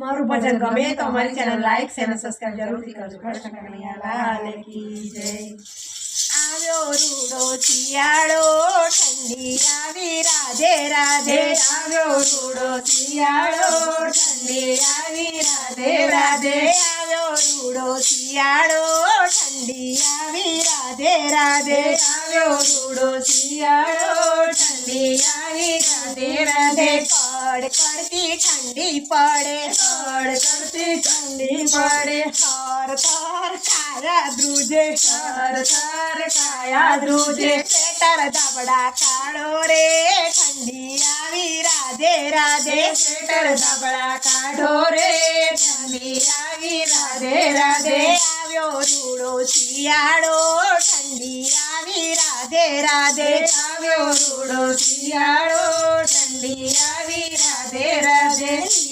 અમારું ભજન ગમે તો અમારી ચેનલ લાઈક શેર અને સબસ્ક્રાઇબ જરૂરથી કરજો. કૃષ્ણ કનૈયાલાલ કી જય. આવ્યો રૂડો શિયાળો ઠંડી આવી રાધે રાધે. આવ્યો રૂડો શિયાળો ઠંડી આવી રાધે રાધે. આવ્યો રૂડો શિયાળો ઠંડી આવી રાધે રાધે. આવ્યો રૂડો શિયાળો કડતી ઠંડી પડે કડ કરતી ઠંડી પડે. હર થર કાયા ધ્રુજે હર થર કાયા ધ્રુજે. સ્વેટર ધાબડા કાઢો રે ઠંડી આવી રાધે રાધે. શેટર દબડા કાઢો રે ઠંડી આવી રાધે રાધે. આવ્યો રૂડો શિયાળો ઠંડી આવી રાધે રાધે. આવ્યો રૂડો શિયાળો ઠંડી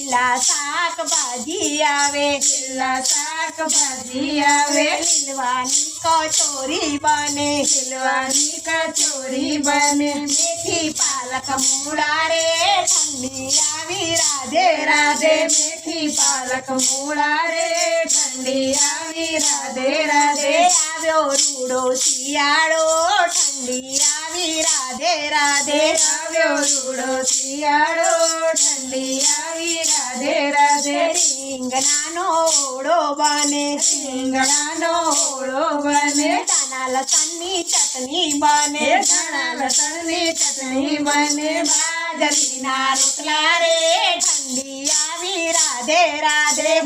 લીલા શાકભાજી આવે લીલા શાકભાજી આવે લીલવાની કચોરી બને લીલવાની કચોરી બને મેથી પાલક મૂળા રે ઠંડી આવી રાધે રાધે મેથી પાલક મૂળા રે ઠંડી આવી રાધે રાધે આવ્યો રૂડો શિયાળો ઠંડી આવી રાધે રાધે આવ્યો રૂડો શિયાળો ઠંડી આવી. રાધે રાધે રીંગણાનો ઓળો બને રીંગણાનો ઓળો બને. દાણા લસણની ચટણી બને. દાણા લસણની ચટણી બને. બાજરીના રોટલા રે ઠંડી આવી. રાધે રાધે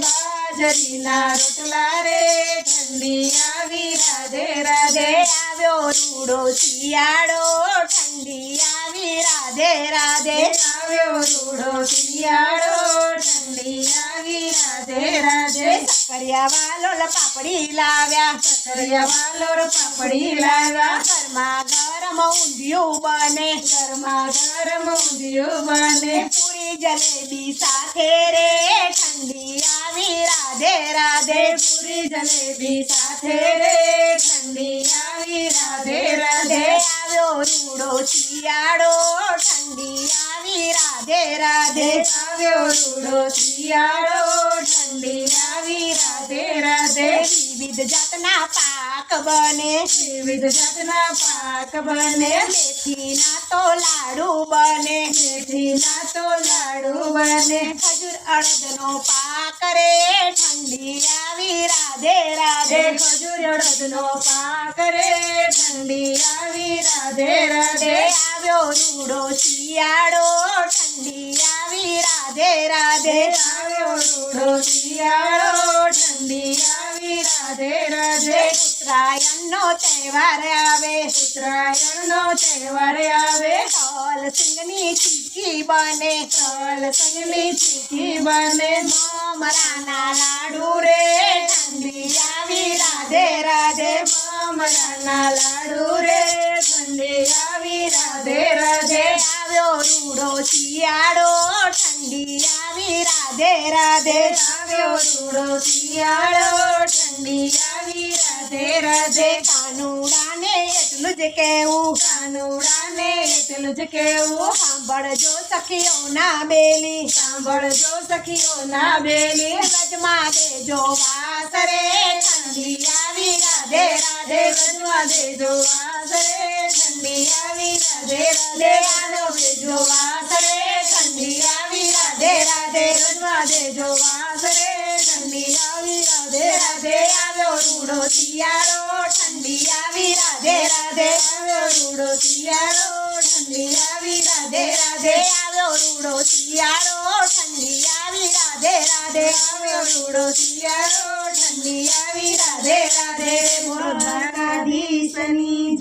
બાજરીના રોટલા રે, ઠંડી આવી, રાધે રાધે આવ્યો રૂડો શિયાળો, ઠંડી આવી, રાધે રાધે આવ્યો રૂડો શિયાળો, ઠંડી આવી રાધે સકરિયા વાલોલ પાપડી લાવ્યા. સકરિયા વાલોર પાપડી લાવ્યા. ઘરમાં ગરમ ઊંધિયું બને. ઘરમાં ગરમ ઊંધિયું બને. પૂરી જલેબી સાથે રે. ઠંડી આવી રાધે રાધે. પૂરી જલેબી સાથે રે. ઠંડી આવી રાધે રાધે. આવ્યો રૂડો શિયાળો. ઠંડી આવી રાધે રાધે. આવ્યો રૂડો શિયાળો ઠંડી આવી રાધે રાધે. વિવિધ જાતના પાક બને. વિવિધ જાતના પાક બને. મેથીના તો લાડુ બને. મેથીના તો લાડુ બને. ખજૂર અડદનો પાક રે. ઠંડી આવી રાધે રાધે. ખજૂર અડદનો પાક રે. ઠંડી આવી રાધે રાધે. આવ્યો રૂડો શિયાળો. રાધે રાધે આવ્યો શિયાળો, ઠંડી આવી. રાધે રાધે. ઉત્તરાયણનો તહેવાર આવે, ઉત્તરાયણનો તહેવાર આવે. તલ સિંગની ચીકી બને, તલ સિંગની ચીકી બને. મમરાના લાડુ રે, ઠંડી આવી. રાધે રાધે, મમરાના લાડુ રે, ઠંડી આવી. રાધે રાધે. આવ્યો રૂડો શિયાળો, ઠંડી આવી, રાધે રાધે આવ્યો રૂડો શિયાળો, ઠંડી આવી, રાધે રાધે કાનુડાને એટલું કેવું કાનુડાને એટલું જ સાંભળજો સખીઓના બેલી. સાંભળજો બેલી. રજમાં દેજો વાસ ઠંડી આવી રાધે રાધે. રજમાં દેજો વાસ રે ઠંડી આવી રાધે રાધે. આનો દેજો વાસ રે ઠંડી ઠંડી આવી રાધે રાધે. આવ્યો રૂડો શિયાળો, ઠંડી આવી રાધે રાધે આવ્યો રૂડો શિયાળો, ઠંડી આવી, રાધે રાધે આવ્યો રૂડો શિયાળો, ઠંડી આવી, રાધે રાધે આવ્યો રૂડો શિયાળો, ઠંડી આવી, રાધે રાધે. બોલો દ્વારકાધીશની